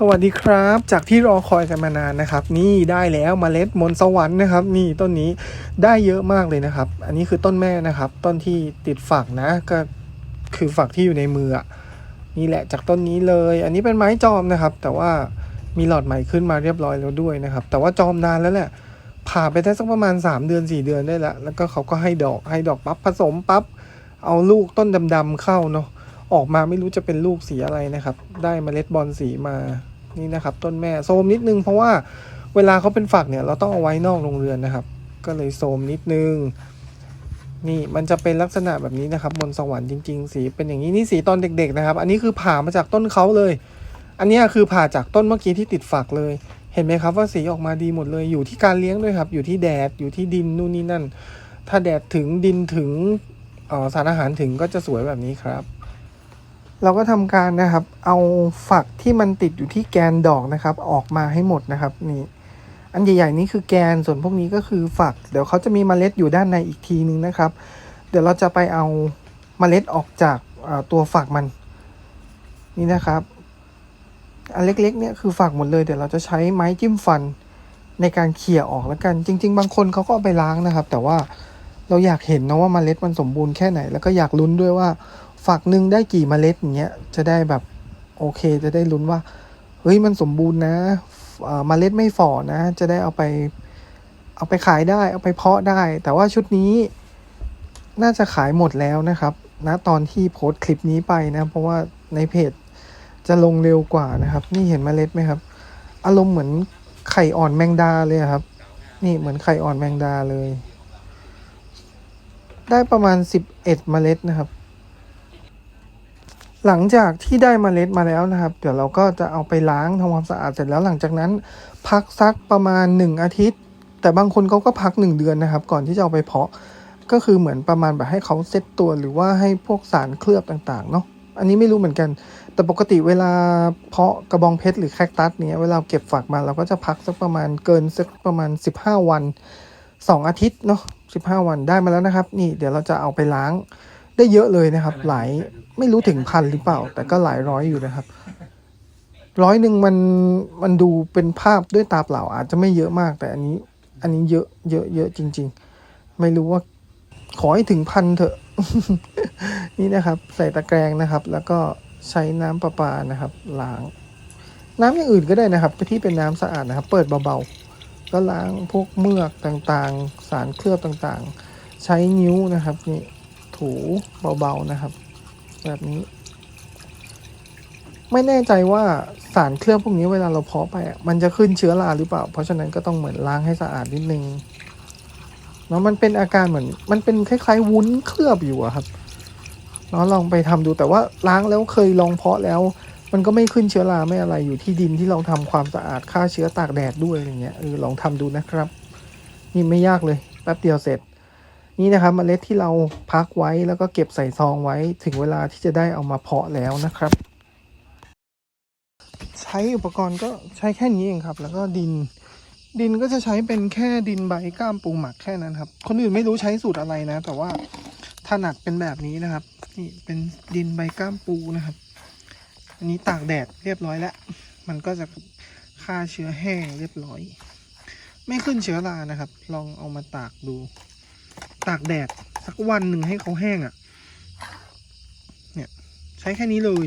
สวัสดีครับ จากที่รอคอยกันมานานนะครับ นี่ได้แล้วเมล็ดมนสวรรค์นะครับ นี่ต้นนี้ได้เยอะมากเลยนะครับ อันนี้คือต้นแม่นะครับ ต้นที่ติดฝักนะ ก็คือฝักที่อยู่ในมือนี่แหละจากต้นนี้เลย อันนี้เป็นไม้จอมนะครับ แต่ว่ามีหลอดใหม่ขึ้นมาเรียบร้อยแล้วด้วยนะครับ แต่ว่าจอมนานแล้วแหละผ่าไปได้สักประมาณ 3 เดือน 4 เดือนได้ละแล้วก็เขาก็ให้ดอกให้ดอกปั๊บผสมปั๊บเอาลูกต้นดำๆเข้าเนาะ ออกมาไม่รู้จะเป็นลูกสีอะไรนะครับ ได้เมล็ดบอลสีมานี่นะครับ ต้นแม่โซมนิดนึงเพราะว่าเวลาเขาเป็นฝักเนี่ยเราต้องเอาไว้นอกโรงเรือนนะครับ ก็เลยโซมนิดนึงนี่มันจะเป็นลักษณะแบบนี้นะครับ บนสวรรค์จริง ๆ สีเป็นอย่างนี้นี่สีตอนเด็ก ๆนะครับ อันนี้คือผ่ามาจากต้นเขาเลย อันนี้คือผ่าจากต้นเมื่อกี้ที่ติดฝักเลย เห็นไหมครับว่าสีออกมาดีหมดเลยอยู่ที่การเลี้ยงด้วยครับ อยู่ที่แดดอยู่ที่ดินนู่นนี่นั่น ถ้าแดดถึงดินถึงออสารอาหารถึงก็จะสวยแบบนี้ครับ เราก็ทำการนะครับ เอาฝักที่มันติดอยู่ที่แกนดอกนะครับ ออกมาให้หมดนะครับนี่อันใหญ่ๆนี้คือแกนส่วนพวกนี้ก็คือฝัก เดี๋ยวเขาจะมีเมล็ดอยู่ด้านในอีกทีนึงนะครับ เดี๋ยวเราจะไปเอาเมล็ดออกจากตัวฝักมันนี่นะครับ อันเล็กๆเนี่ยคือฝักหมดเลยเดี๋ยวเราจะใช้ไม้จิ้มฟันในการเขี่ยออกแล้วกัน จริง ๆ บางคนเขาก็เอาไปล้างนะครับ แต่ว่าเราอยากเห็นนะว่าเมล็ดมันสมบูรณ์แค่ไหน แล้วก็อยากลุ้นด้วยว่า ฝักหนึ่งได้กี่เมล็ดอย่างเงี้ยจะได้แบบโอเคจะได้ลุ้นว่าเฮ้ยมันสมบูรณ์นะเมล็ดไม่ฝ่อนะ จะได้เอาไปเอาไปขายได้เอาไปเพาะได้ แต่ว่าชุดนี้น่าจะขายหมดแล้วนะครับณตอนที่โพสต์คลิปนี้ไปนะ เพราะว่าในเพจจะลงเร็วกว่านะครับ นี่เห็นเมล็ดไหมครับ อารมณ์เหมือนไข่อ่อนแมงดาเลยครับ นี่เหมือนไข่อ่อนแมงดาเลย ได้ประมาณ 11 เมล็ดนะครับ หลังจากที่ได้มเมล็ดมาแล้วนะครับ เดี๋ยวเราก็จะเอาไปล้างทำความสะอาดเสร็จแล้วหลังจากนั้น พักสักประมาณ 1 อาทิตย์ แต่บางคนเขาก็พัก 1 เดือนนะครับ ก่อนที่จะเอาไปเพาะก็คือเหมือนประมาณแบบให้เขาเซตตัวหรือว่าให้พวกสารเคลือบต่างๆเนาะอันนี้ไม่รู้เหมือนกัน แต่ปกติเวลาเพาะกระบองเพชรหรือแคคตัสเนี่ยเวลาเก็บฝักมาเราก็จะพักสักประมาณเกินสักประมาณ 15 วัน 2 อาทิตย์เนาะ15 วันได้มาแล้วนะครับ นี่เดี๋ยวเราจะเอาไปล้าง ได้เยอะเลยนะครับ หลายไม่รู้ถึงพันหรือเปล่า แต่ก็หลายร้อยอยู่นะครับ ร้อยหนึ่งมันมันดูเป็นภาพด้วยตาเปล่าอาจจะไม่เยอะมาก แต่อันนี้ อันนี้เยอะเยอะเยอะจริง ๆ ไม่รู้ว่า ขอให้ถึงพันเถอะ นี่นะครับ ใส่ตะแกรงนะครับ แล้วก็ใช้น้ำประปานะครับล้าง น้ำอย่างอื่นก็ได้นะครับที่เป็นน้ำสะอาดนะครับ เปิดเบาๆก็ล้างพวกเมือกต่างๆ สารเคลือบต่างๆ ใช้นิ้วนะครับนี่ ถูเบาๆนะครับ แบบนี้ ไม่แน่ใจว่าสารเคลือบพวกนี้เวลาเราเพาะไป มันจะขึ้นเชื้อราหรือเปล่า เพราะฉะนั้นก็ต้องเหมือนล้างให้สะอาดนิดนึงเนาะมันเป็นอาการเหมือน มันเป็นคล้ายๆวุ้นเคลือบอยู่อะครับเนาะลองไปทำดูแต่ว่าล้างแล้วเคยลองเพาะแล้ว มันก็ไม่ขึ้นเชื้อราไม่อะไรอยู่ที่ดินที่เราทำความสะอาดฆ่าเชื้อตากแดดด้วยอย่างเงี้ยเออลองทำดูนะครับ นี่ไม่ยากเลยแป๊บเดียวเสร็จ นี่นะครับเมล็ดที่เราพักไว้แล้วก็เก็บใส่ซองไว้ถึงเวลาที่จะได้เอามาเพาะแล้วนะครับ ใช้อุปกรณ์ก็ใช้แค่นี้เองครับ แล้วก็ดิน ดินก็จะใช้เป็นแค่ดินใบก้ามปูหมักแค่นั้นครับ คนอื่นไม่รู้ใช้สูตรอะไรนะ แต่ว่าถนัดเป็นแบบนี้นะครับ นี่เป็นดินใบก้ามปูนะครับ อันนี้ตากแดดเรียบร้อยแล้ว มันก็จะฆ่าเชื้อแห้งเรียบร้อย ไม่ขึ้นเชื้อรานะครับ ลองเอามาตากดู ตากแดดสักวันหนึ่งให้เขาแห้งอะ่ะ เนี่ยใช้แค่นี้เลย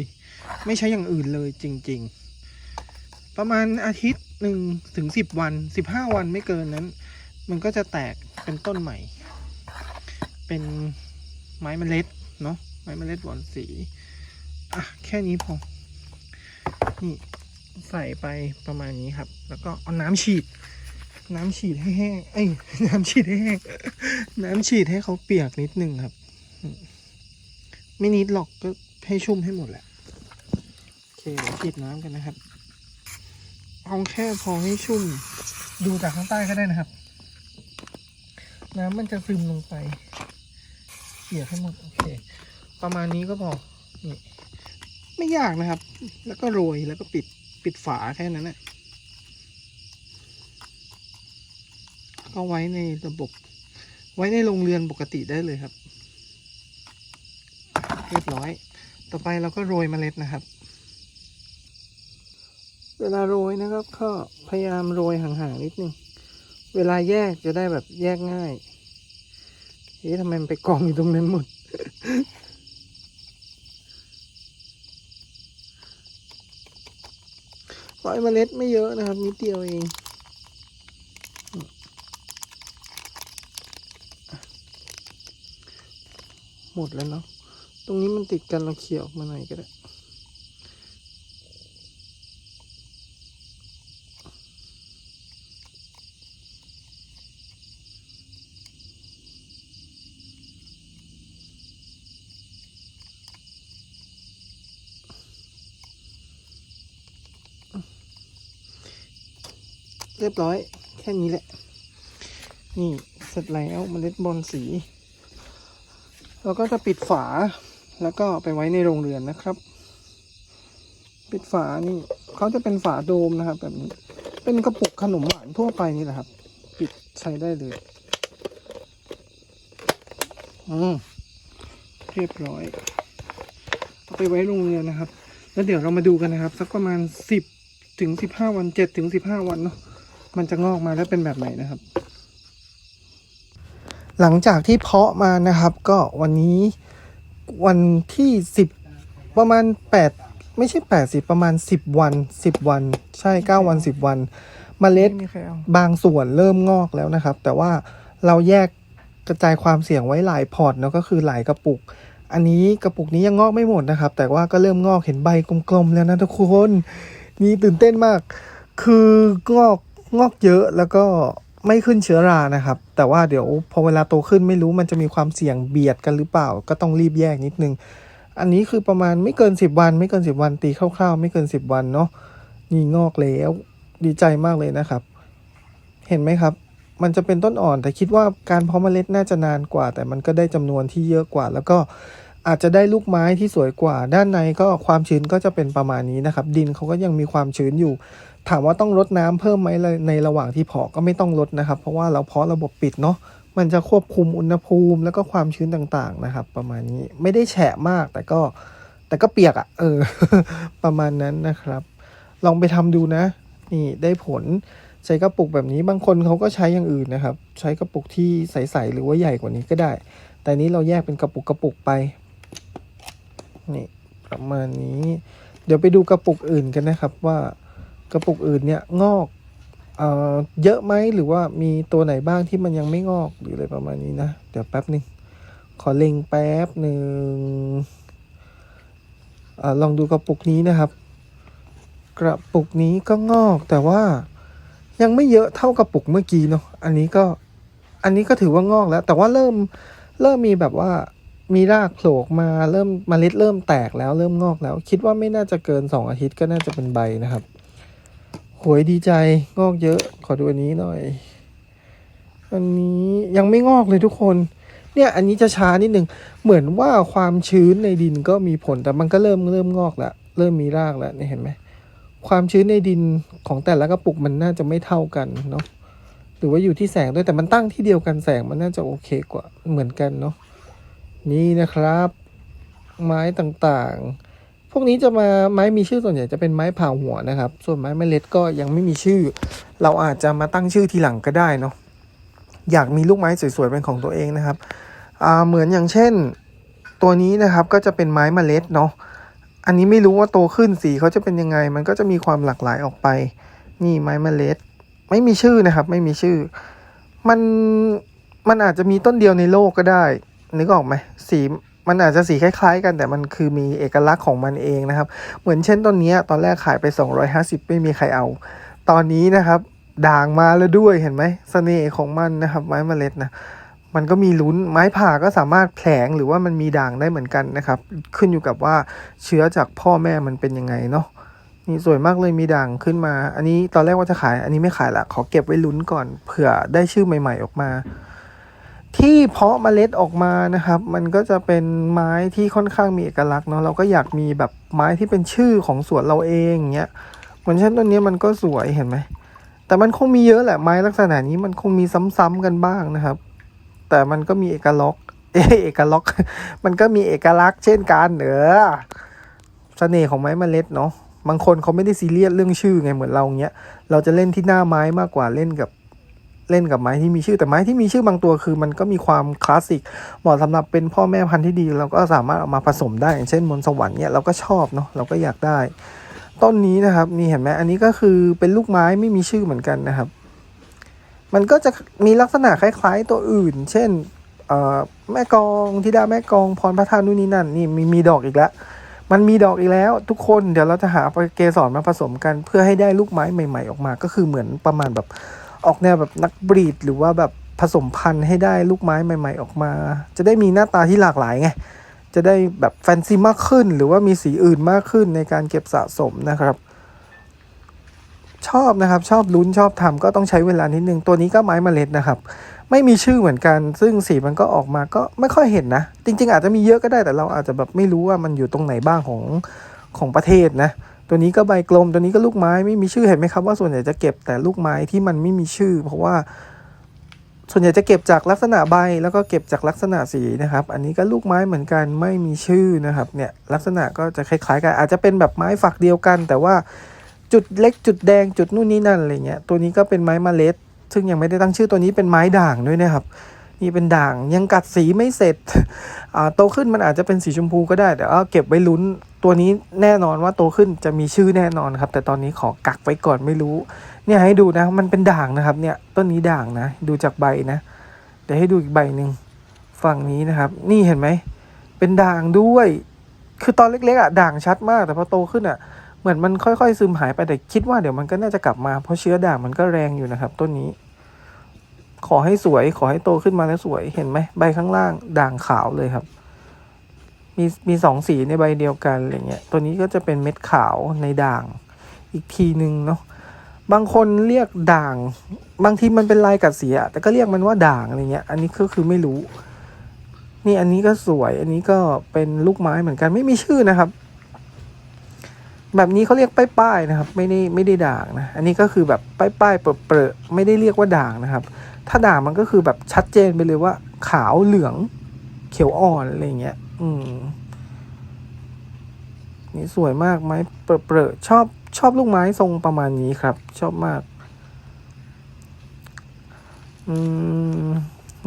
ไม่ใช้อย่างอื่นเลยจริง ๆ ประมาณอาทิตย์หนึ่งถึงสิบวันสิบห้าวันไม่เกินนั้น มันก็จะแตกเป็นต้นใหม่ เป็นไม้เมล็ดเนาะไม้เมล็ดหวานสี อะ แค่นี้พอ นี่ใส่ไปประมาณนี้ครับ แล้วก็เอาน้ำฉีด น้ำฉีดให้แห้งเอ้ยน้ำฉีดให้แห้ง น้ำฉีดให้เขาเปียกนิดนึงครับ ไม่นิดหรอกก็ให้ชุ่มให้หมดแหละโอเคเดี๋ยวฉีดน้ำกันนะครับเอาแค่พอให้ชุ่ม ดูจากข้างใต้ก็ได้นะครับ น้ำมันจะซึมลงไปเปียกให้หมดโอเค ประมาณนี้ก็พอนี่ไม่ยากนะครับ แล้วก็โรยแล้วก็ปิดปิดฝาแค่นั้นแหละ ก็ไว้ในระบบ ไว้ในโรงเรือนปกติได้เลยครับ เรียบร้อย ต่อไปเราก็โรยเมล็ดนะครับ เวลาโรยนะครับ ก็พยายามโรยห่างๆนิดนึง เวลาแยกจะได้แบบแยกง่ายเอ๊ะทำไมมันไปกองอยู่ตรงนั้นหมดร้อยเมล็ดไม่เยอะนะครับนิดเดียวเอง หมดแล้วเนาะ ตรงนี้มันติดกันเราเขี่ยออกมาหน่อยก็ได้ เรียบร้อยแค่นี้แหละ นี่เสร็จแล้วเมล็ดบอลสี เราก็จะปิดฝาแล้วก็ไปไว้ในโรงเรือนนะครับ ปิดฝานี่เขาจะเป็นฝาโดมนะครับ แบบนี้เป็นกระปุกขนมหวานทั่วไปนี่แหละครับ ปิดใช้ได้เลยอืมเรียบร้อยเอาไปไว้โรงเรือนนะครับ แล้วเดี๋ยวเรามาดูกันนะครับ สักประมาณสิบถึงสิบห้าวันเจ็ดถึงสิบห้าวันเนาะมันจะงอกมาแล้วเป็นแบบไหนนะครับ หลังจากที่เพาะมานะครับ ก็วันนี้วันที่สิบประมาณแปดไม่ใช่แปดสิบประมาณสิบวันสิบวัน ใช่เก้าวันสิบวันมเมล็ดบางส่วนเริ่มงอกแล้วนะครับ แต่ว่าเราแยกกระจายความเสี่ยงไว้หลายพอร์ตเนาะก็คือหลายกระปุก อันนี้กระปุกนี้ยังงอกไม่หมดนะครับ แต่ว่าก็เริ่มงอกเห็นใบกลมๆแล้วนะทุกคนนี่ตื่นเต้นมาก คืองอกงอกเยอะแล้วก็ ไม่ขึ้นเชื้อรานะครับ แต่ว่าเดี๋ยวพอเวลาโตขึ้นไม่รู้มันจะมีความเสี่ยงเบียดกันหรือเปล่า ก็ต้องรีบแยกนิดนึง อันนี้คือประมาณไม่เกิน 10 วัน ไม่เกิน 10 วันตีคร่าวๆ ไม่เกิน 10 วันเนาะนี่งอกแล้วดีใจมากเลยนะครับ เห็นไหมครับ มันจะเป็นต้นอ่อนแต่คิดว่าการเพาะเมล็ดน่าจะนานกว่า แต่มันก็ได้จำนวนที่เยอะกว่า แล้วก็อาจจะได้ลูกไม้ที่สวยกว่า ด้านในก็ความชื้นก็จะเป็นประมาณนี้นะครับ ดินเขาก็ยังมีความชื้นอยู่ ถามว่าต้องรดน้ำเพิ่มไหมในระหว่างที่เพาะก็ไม่ต้องรดนะครับ เพราะว่าเราเพาะระบบปิดเนาะมันจะควบคุมอุณหภูมิแล้วก็ความชื้นต่างๆนะครับ ประมาณนี้ไม่ได้แฉะมากแต่ก็แต่ก็เปียกอะ่ะเออ ประมาณนั้นนะครับ ลองไปทำดูนะ นี่ได้ผลใช้กระปุกแบบนี้บางคนเขาก็ใช้อย่างอื่นนะครับ ใช้กระปุกที่ใสๆหรือว่าใหญ่กว่านี้ก็ได้ แต่นี้เราแยกเป็นกระปุกกระปุกไปนี่ประมาณนี้ เดี๋ยวไปดูกระปุกอื่นกันนะครับว่า กระปุกอื่นเนี่ยงอกเอ่อเยอะไหมหรือว่ามีตัวไหนบ้างที่มันยังไม่งอกหรืออะไรประมาณนี้นะ เดี๋ยวแป๊บหนึ่งขอเล็งแป๊บหนึ่งอาลองดูกระปุกนี้นะครับ กระปุกนี้ก็งอกแต่ว่ายังไม่เยอะเท่ากระปุกเมื่อกี้เนาะอันนี้ก็อันนี้ก็ถือว่างอกแล้ว แต่ว่าเริ่มเริ่มมีแบบว่ามีรากโผล่มาเริ่มมเมล็ดเริ่มแตกแล้วเริ่มงอกแล้ว คิดว่าไม่น่าจะเกินสองอาทิตย์ก็น่าจะเป็นใบนะครับ โหยดีใจงอกเยอะ ขอดูอันนี้หน่อย อันนี้ยังไม่งอกเลยทุกคน เนี่ยอันนี้จะช้านิดนึง เหมือนว่าความชื้นในดินก็มีผลแต่มันก็เริ่มเริ่มงอกแล้วเริ่มมีรากแล้วนี่เห็นไหมความชื้นในดินของแต่ละกระปุกมันน่าจะไม่เท่ากันเนาะหรือว่าอยู่ที่แสงด้วยแต่มันตั้งที่เดียวกันแสงมันน่าจะโอเคกว่าเหมือนกันเนาะนี่นะครับ ไม้ต่างๆ พวกนี้จะมาไม้มีชื่อส่วนใหญ่จะเป็นไม้ผ่าหัวนะครับ ส่วนไม้เมล็ดก็ยังไม่มีชื่อ เราอาจจะมาตั้งชื่อทีหลังก็ได้เนาะอยากมีลูกไม้สวยๆเป็นของตัวเองนะครับเหมือนอย่างเช่นตัวนี้นะครับก็จะเป็นไม้เมล็ดเนาะอันนี้ไม่รู้ว่าโตขึ้นสีเขาจะเป็นยังไง มันก็จะมีความหลากหลายออกไป นี่ไม้เมล็ด ไม่มีชื่อนะครับ ไม่มีชื่อ มันมันอาจจะมีต้นเดียวในโลกก็ได้นึกออกไหมสี มันอาจจะสีคล้ายๆ กันแต่มันคือมีเอกลักษณ์ของมันเองนะครับ เหมือนเช่นต้นนี้ตอนแรกขายไป 250 ไม่มีใครเอา ตอนนี้นะครับด่างมาแล้วด้วยเห็นไหมเสน่ห์ของมันนะครับ ไม้เมล็ดนะมันก็มีลุ้นไม้ผ่าก็สามารถแผลงหรือว่ามันมีด่างได้เหมือนกันนะครับ ขึ้นอยู่กับว่าเชื้อจากพ่อแม่มันเป็นยังไงเนาะนี่สวยมากเลยมีด่างขึ้นมา อันนี้ตอนแรกว่าจะขาย อันนี้ไม่ขายละขอเก็บไว้ลุ้นก่อนเผื่อได้ชื่อใหม่ ๆ ออกมา ที่เพาะเมล็ดออกมานะครับ มันก็จะเป็นไม้ที่ค่อนข้างมีเอกลักษณ์เนาะเราก็อยากมีแบบไม้ที่เป็นชื่อของสวนเราเองอย่างเงี้ยเหมือนเช่นต้นนี้มันก็สวยเห็นไหมแต่มันคงมีเยอะแหละไม้ลักษณะนี้มันคงมีซ้ำๆกันบ้างนะครับ แต่มันก็มีเอกลักษณ์เอกลักษณ์มันก็มีเอกลักษณ์เช่นกันเออเสน่ห์ของไม้เมล็ดเนาะบางคนเขาไม่ได้ซีเรียสเรื่องชื่อไงเหมือนเราเงี้ยเราจะเล่นที่หน้าไม้มากกว่าเล่นกับ เล่นกับไม้ที่มีชื่อแต่ไม้ที่มีชื่อบางตัวคือ มันก็มีความคลาสสิกเหมาะสำหรับเป็นพ่อแม่พันธุ์ที่ดีเราก็สามารถเอามาผสมได้อย่างเช่นมนสวรรค์เนี่ยเราก็ชอบเนาะเราก็อยากได้ ต้นนี้นะครับนี่เห็นไหมอันนี้ก็คือเป็นลูกไม้ไม่มีชื่อเหมือนกันนะครับ มันก็จะมีลักษณะคล้าย ๆ ตัวอื่น เช่นแม่กองธิดาแม่กองพรพระธาตุนู่นนี่นั่นนี่มีมีดอกอีกแล้วมันมีดอกอีกแล้วทุกคนเดี๋ยวเราจะหาเกสรมาผสมกัน เพื่อให้ได้ลูกไม้ใหม่ ๆ ออกมา ก็คือเหมือนประมาณแบบ ออกแนวแบบนักบรีด หรือว่าแบบผสมพันธุ์ให้ได้ลูกไม้ใหม่ ๆ ออกมา จะได้มีหน้าตาที่หลากหลายไง จะได้แบบแฟนซีมากขึ้น หรือว่ามีสีอื่นมากขึ้นในการเก็บสะสมนะครับ ชอบนะครับชอบลุ้นชอบทำก็ต้องใช้เวลานิดนึง ตัวนี้ก็ไม้เมล็ดนะครับ ไม่มีชื่อเหมือนกัน ซึ่งสีมันก็ออกมาก็ไม่ค่อยเห็นนะ จริง ๆ อาจจะมีเยอะก็ได้แต่เราอาจจะแบบไม่รู้ว่ามันอยู่ตรงไหนบ้างของของประเทศนะ ตัวนี้ก็ใบกลมตัวนี้ก็ลูกไม้ไม่มีชื่อเห็นไหมครับว่าส่วนใหญ่จะเก็บแต่ลูกไม้ที่มันไม่มีชื่อ เพราะว่า ส่วนใหญ่จะเก็บจากลักษณะใบแล้วก็เก็บจากลักษณะสีนะครับ อันนี้ก็ลูกไม้เหมือนกันไม่มีชื่อนะครับเนี่ยลักษณะก็จะคล้ายๆกันอาจจะเป็นแบบไม้ฝักเดียวกัน แต่ว่าจุดเล็กจุดแดงจุดนู่นนี่นั่นอะไรเงี้ยตัวนี้ก็เป็นไม้เมล็ด ซึ่งยังไม่ได้ตั้งชื่อตัวนี้เป็นไม้ด่างด้วยนะครับนี่เป็นด่างยังกัดสีไม่เสร็จโตขึ้นมันอาจจะเป็นสีชมพูก็ได้ แต่ว่าเก็บไว้ลุ้น ตัวนี้แน่นอนว่าโตขึ้นจะมีชื่อแน่นอนครับ แต่ตอนนี้ขอกักไว้ก่อนไม่รู้ เนี่ยให้ดูนะ มันเป็นด่างนะครับ เนี่ยต้นนี้ด่างนะ ดูจากใบนะเดี๋ยวให้ดูอีกใบหนึ่งฝั่งนี้นะครับ นี่เห็นไหมเป็นด่างด้วย คือตอนเล็กๆอะด่างชัดมาก แต่พอโตขึ้นอะเหมือนมันค่อยๆซึมหายไปแต่คิดว่าเดี๋ยวมันก็น่าจะกลับมาเพราะเชื้อด่างมันก็แรงอยู่นะครับต้นนี้ ขอให้สวยขอให้โตขึ้นมาแล้วสวยเห็นไหมใบข้างล่างด่างขาวเลยครับ มีมีสองสีในใบเดียวกันอะไรเงี้ยตัวนี้ก็จะเป็นเม็ดขาวในด่างอีกทีหนึ่งเนาะบางคนเรียกด่าง บางทีมันเป็นลายกัดสีอะแต่ก็เรียกมันว่าด่างอะไรเงี้ย อันนี้ก็คือไม่รู้ นี่อันนี้ก็สวย อันนี้ก็เป็นลูกไม้เหมือนกันไม่มีชื่อนะครับ แบบนี้เขาเรียกป้ายๆนะครับ ไม่ได้ไม่ได้ด่างนะ อันนี้ก็คือแบบป้ายๆเปรอะไม่ได้เรียกว่าด่างนะครับ ถ้าด่างมันก็คือแบบชัดเจนไปเลยว่า ขาวเหลืองเขียวอ่อนอะไรเงี้ย อืมนี่สวยมากไม้เปรอะชอบชอบลูกไม้ทรงประมาณนี้ครับ ชอบมาก อืม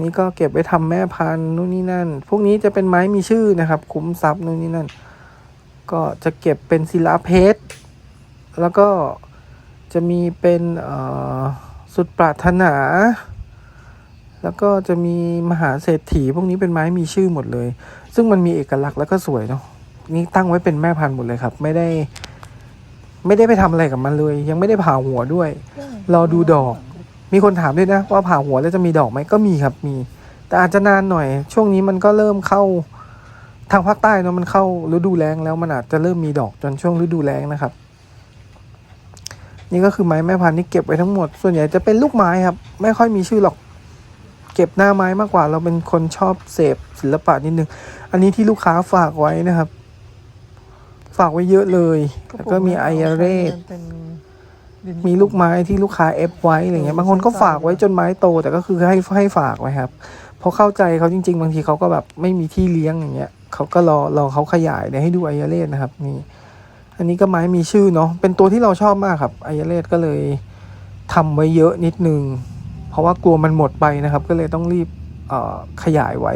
นี่ก็เก็บไว้ทำแม่พันธุ์นู่นนี่นั่น พวกนี้จะเป็นไม้มีชื่อนะครับ คุ้มทรัพย์นู่นนี่นั่น ก็จะเก็บเป็นศิลาเพชร แล้วก็จะมีเป็นสุดปรารถนา แล้วก็จะมีมหาเศรษฐี พวกนี้เป็นไม้มีชื่อหมดเลย ซึ่งมันมีเอกลักษณ์แล้วก็สวยเนาะนี่ตั้งไว้เป็นแม่พันธุ์หมดเลยครับ ไม่ได้ ไม่ได้ไปทำอะไรกับมันเลย ยังไม่ได้ผ่าหัวด้วย รอดูดอก มีคนถามด้วยนะ ว่าผ่าหัวแล้วจะมีดอกไหมก็มีครับมี แต่อาจจะนานหน่อย ช่วงนี้มันก็เริ่มเข้าทางภาคใต้เนาะมันเข้าฤดูแล้งแล้วมันอาจจะเริ่มมีดอกจนช่วงฤดูแล้งนะครับ นี่ก็คือไม้แม่พันธุ์ที่เก็บไว้ทั้งหมด ส่วนใหญ่จะเป็นลูกไม้ครับ ไม่ค่อยมีชื่อหรอก เก็บหน้าไม้มากกว่า เราเป็นคนชอบเสพศิลปะนิดนึง อันนี้ที่ลูกค้าฝากไว้นะครับ ฝากไว้เยอะเลย แล้วก็มีไออาเรสมีลูกไม้ที่ลูกค้าเอฟไว้อะไรเงี้ยบางคนก็ฝากไว้จนไม้โต แต่ก็คือให้ให้ฝากไว้ครับเพราะเข้าใจเขาจริง ๆ บางทีเขาก็แบบไม่มีที่เลี้ยงอย่างเงี้ยเขาก็รอรอเขาขยายเดี๋ยวให้ดูไอยาเลสนะครับนี่อันนี้ก็ไม้มีชื่อเนาะเป็นตัวที่เราชอบมากครับไอยาเลสก็เลยทำไว้เยอะนิดนึง เพราะว่ากลัวมันหมดไปนะครับ ก็เลยต้องรีบเอ่อขยายไว้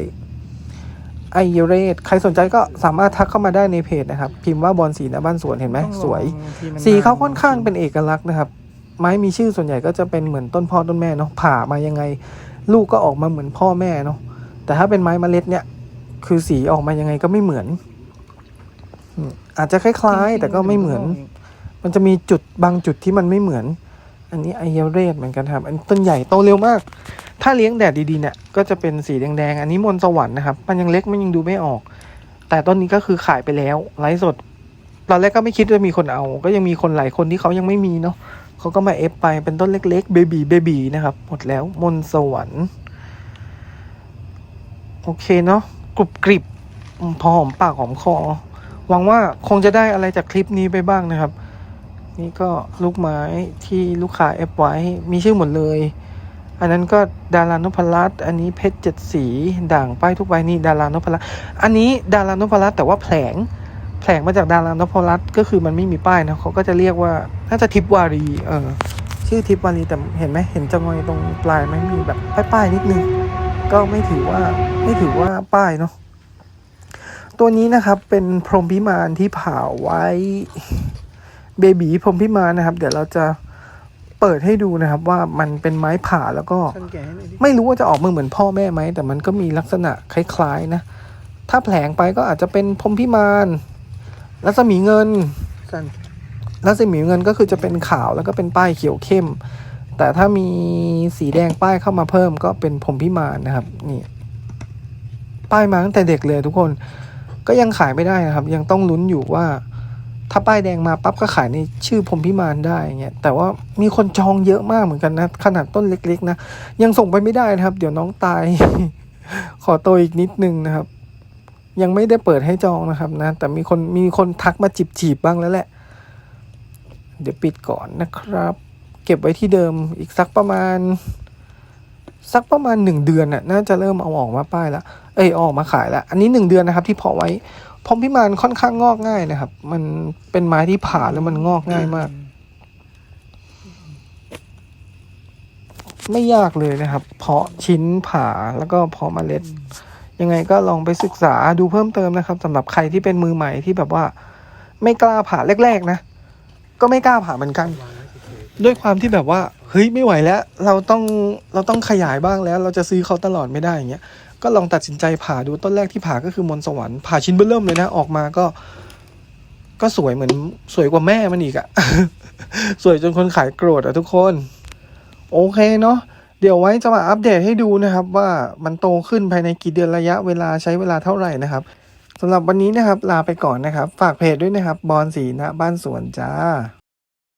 ไอเรสใครสนใจก็สามารถทักเข้ามาได้ในเพจนะครับ พิมพ์ว่าบอลสีหน้าบ้านสวนเห็นไหมสวย สีเขาค่อนข้างเป็นเอกลักษณ์นะครับ ไม้มีชื่อส่วนใหญ่ก็จะเป็นเหมือนต้นพ่อต้นแม่เนาะผ่ามายังไง ลูกก็ออกมาเหมือนพ่อแม่เนาะแต่ถ้าเป็นไม้เมล็ดเนี่ย คือสีออกมายังไงก็ไม่เหมือนอืมอาจจะคล้ายๆ แต่ก็ไม่เหมือน มันจะมีจุดบางจุดที่มันไม่เหมือน อันนี้ไอเยลเรสเหมือนกันครับ อันต้นใหญ่โตเร็วมาก ถ้าเลี้ยงแดดดีๆเนี่ยก็จะเป็นสีแดงๆ อันนี้มนสวรรค์นะครับ มันยังเล็กมันยังดูไม่ออก แต่ต้นนี้ก็คือขายไปแล้วไลฟ์สด ตอนแรกก็ไม่คิดว่ามีคนเอา ก็ยังมีคนหลายคนที่เขายังไม่มีเนาะเขาก็มาเอฟไปเป็นต้นเล็กๆเบบีเบบีนะครับ หมดแล้วมนสวรรค์โอเคเนาะกรุบกริบพอหอมปากหอมคอหวังว่าคงจะได้อะไรจากคลิปนี้ไปบ้างนะครับ นี่ก็ลูกไม้ที่ลูกค้าเอฟไว้มีชื่อหมดเลย อันนั้นก็ดารานพรัตน์อันนี้เพชรเจ็ดสีด่างป้ายทุกใบนี่ดารานพรัตน์อันนี้ดารานพรัตน์แต่ว่าแผลงแผลงมาจากดารานพรัตน์ก็คือมันไม่มีป้ายนะเขาก็จะเรียกว่าน่าจะทิพวารีเออชื่อทิพวารีแต่เห็นไหมเห็นจะงอยตรงปลายไหมมีแบบป้ายๆนิดนึงก็ไม่ถือว่าไม่ถือว่าป้ายเนาะตัวนี้นะครับเป็นพรหมพิมานที่ผ่าไว้ เบบีพรหมพิมานนะครับ เดี๋ยวเราจะเปิดให้ดูนะครับ ว่ามันเป็นไม้ผ่าแล้วก็ ไม่รู้ว่าจะออกมาเหมือนพ่อแม่ไหม แต่มันก็มีลักษณะคล้ายๆนะ ถ้าแผลงไปก็อาจจะเป็นพรหมพิมานรัศมีเงินสั้นรัศมีเงินก็คือจะเป็นขาวแล้วก็เป็นป้ายเขียวเข้ม แต่ถ้ามีสีแดงป้ายเข้ามาเพิ่มก็เป็นพรหมพิมานนะครับ นี่ ป้ายมาตั้งแต่เด็กเลยทุกคน ก็ยังขายไม่ได้นะครับ ยังต้องลุ้นอยู่ว่า ถ้าป้ายแดงมาปั๊บก็ขายในชื่อพรมพิมานได้เงี้ยแต่ว่ามีคนจองเยอะมากเหมือนกันนะ ขนาดต้นเล็ก ๆ นะ ยังส่งไปไม่ได้นะครับ เดี๋ยวน้องตาย ขอโตอีกนิดนึงนะครับ ยังไม่ได้เปิดให้จองนะครับนะ แต่มีคนมีคนทักมาจีบจีบๆบ้างแล้วแหละ เดี๋ยวปิดก่อนนะครับ เก็บไว้ที่เดิมอีกสักประมาณ สักประมาณหนึ่งเดือนน่ะน่าจะเริ่มเอาออกมาป้ายล้วเอ้ยอออกมาขายล้วอันนี้หนึ่งเดือนนะครับ ที่เพาะไว้ พรมพิมานค่อนข้างงอกง่ายนะครับ มันเป็นไม้ที่ผ่าแล้วมันงอกง่ายมาก ไม่ยากเลยนะครับ เพาะชิ้นผ่าแล้วก็เพาะเมล็ด ยังไงก็ลองไปศึกษาดูเพิ่มเติมนะครับสำหรับใครที่เป็นมือใหม่ที่แบบว่า ไม่กล้าผ่าแรกๆนะ ก็ไม่กล้าผ่าเหมือนกัน ด้วยความที่แบบว่าเฮ้ยไม่ไหวแล้ว เราต้องเราต้องขยายบ้างแล้ว เราจะซื้อเขาตลอดไม่ได้อย่างเงี้ย ก็ลองตัดสินใจผ่าดูต้นแรกที่ผ่าก็คือมนสวรรค์ผ่าชิ้นเบื้อเริ่มเลยนะ ออกมาก็ ก็สวยเหมือนสวยกว่าแม่มันอีกอะสวยจนคนขายโกรธอะทุกคน โอเคเนาะเดี๋ยวไว้จะมาอัปเดตให้ดูนะครับ ว่ามันโตขึ้นภายในกี่เดือนระยะเวลาใช้เวลาเท่าไหร่นะครับสำหรับวันนี้นะครับลาไปก่อนนะครับ ฝากเพจด้วยนะครับ บอลสีณบ้านสวนจ้า